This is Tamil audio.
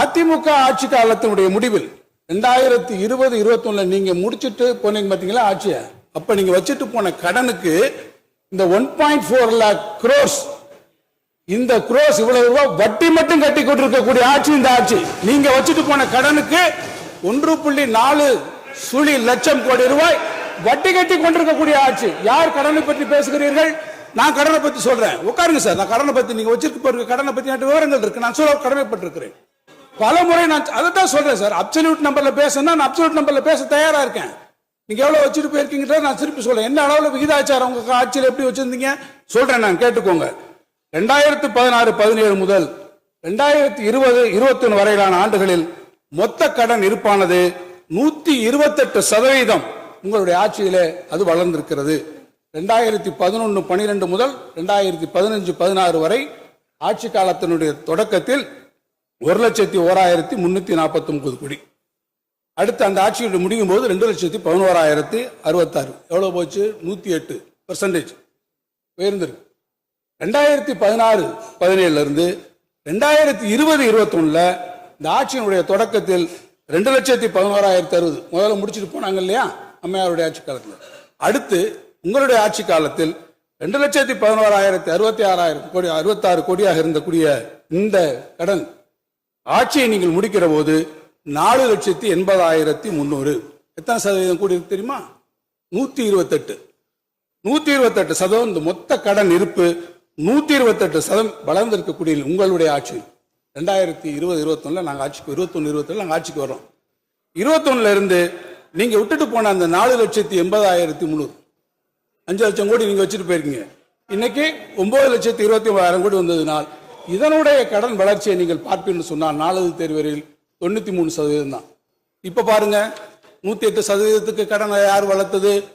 அதிமுக ஆட்சி காலத்தினுடைய முடிவில் ரெண்டாயிரத்தி இருபது இருபத்தி ஒண்ணுல நீங்க முடிச்சிட்டு போனீங்க பாத்தீங்களா ஆட்சிய? அப்ப நீங்க வச்சுட்டு போன கடனுக்கு இந்த one point four lakh crore இந்த குரோஸ் இவ்வளவு ரூபாய் வட்டி மட்டும் கட்டி கொண்டிருக்கக்கூடிய ஆட்சி இந்த ஆட்சி. நீங்க வச்சுட்டு போன கடனுக்கு ஒன்று புள்ளி நாலு சுழி லட்சம் கோடி ரூபாய் வட்டி கட்டி கொண்டிருக்கக்கூடிய ஆட்சி. யார் கடனை பற்றி பேசுகிறீர்கள்? நான் கடனை பத்தி சொல்றேன். உட்காருங்க சார். நான் கடனை பத்தி நீங்க வச்சிருக்க போற கடனை பத்தி விவரங்கள் இருக்கு. நான் சொல்ல கடமைப்பட்டிருக்கிறேன். பல முறை நான் அதை தான் சொல்றேன் சார். அப்சல்யூட் நம்பர்ல பேசணும்னா நான் அப்சல்யூட் நம்பர்ல பேச தயாரா இருக்கேன். நீங்க எவ்வளவு வச்சுட்டு போயிருக்கீங்கன்றத நான் திருப்பி சொல்றேன். என்ன அளவுல விகிதாச்சாரம் உங்க ஆட்சியில் எப்படி வச்சிருந்தீங்க? சொல்றேன் நான் கேட்டுக்கோங்க. ரெண்டாயிரத்து பதினாறு பதினேழு முதல் ரெண்டாயிரத்தி இருபது இருபத்தி ஒன்று வரையிலான ஆண்டுகளில் மொத்த கடன் இருப்பானது நூத்தி இருபத்தெட்டு சதவீதம் உங்களுடைய ஆட்சியிலே அது வளர்ந்திருக்கிறது. ரெண்டாயிரத்தி பதினொன்று பனிரெண்டு முதல் ரெண்டாயிரத்தி பதினஞ்சு பதினாறு வரை ஆட்சி காலத்தினுடைய தொடக்கத்தில் ஒரு லட்சத்தி ஓராயிரத்தி முன்னூத்தி நாற்பத்தி ஒன்பது கோடி. அடுத்து அந்த ஆட்சியோட முடியும் போது ரெண்டு லட்சத்தி பதினோராயிரத்தி அறுபத்தாறு. எவ்வளோ போச்சு? நூற்றி எட்டு பர்சன்டேஜ் உயர்ந்திருக்கு. ரெண்டாயிரத்தி பதினாறு பதினேழுல இருந்து ரெண்டாயிரத்தி இருபது இருபத்தொன்னுல இந்த ஆட்சியினுடைய தொடக்கத்தில் ரெண்டு லட்சத்தி பதினோராயிரத்தி அறுபது. முதல்ல முடிச்சுட்டு போனாங்க இல்லையா? அம்மையாருடைய ஆட்சி காலத்தில். அடுத்து உங்களுடைய ஆட்சி காலத்தில் ரெண்டு லட்சத்தி பதினோராயிரத்தி அறுபத்தி ஆறாயிரம் கோடி அறுபத்தாறு கோடியாக இருந்தக்கூடிய இந்த கடன் ஆட்சியை நீங்கள் முடிக்கிற போது நாலு லட்சத்தி எண்பதாயிரத்தி முந்நூறு எத்தனை சதவீதம் கூடி இருக்கு தெரியுமா? நூத்தி இருபத்தெட்டு. நூத்தி இருபத்தெட்டு சதவீதம் இந்த மொத்த கடன் இருப்பு நூத்தி இருபத்தெட்டு சதம் வளர்ந்திருக்கக்கூடிய உங்களுடைய ஆட்சி. ரெண்டாயிரத்தி இருபது இருபத்தொன்னுல நாங்கள் ஆட்சிக்கு இருபத்தொன்னு இருபத்தொன்னு நாங்கள் ஆட்சிக்கு வர்றோம். இருபத்தொன்னுல இருந்து நீங்க விட்டுட்டு போன அந்த நாலு லட்சத்தி எண்பதாயிரத்தி முந்நூறு அஞ்சு லட்சம் கோடி நீங்க வச்சுட்டு போயிருக்கீங்க. இன்னைக்கு ஒன்பது லட்சத்தி இருபத்தி ஒன்பதாயிரம் கோடி வந்ததுனால் இதனுடைய கடன் வளர்ச்சியை நீங்கள் பார்ப்பீங்கன்னு சொன்னால் நாலாவது தேர்வரில் தொண்ணூத்தி மூணு சதவீதம் தான் இப்ப பாருங்க நூத்தி எட்டு சதவீதத்துக்கு கடனை யார் வளர்த்தது?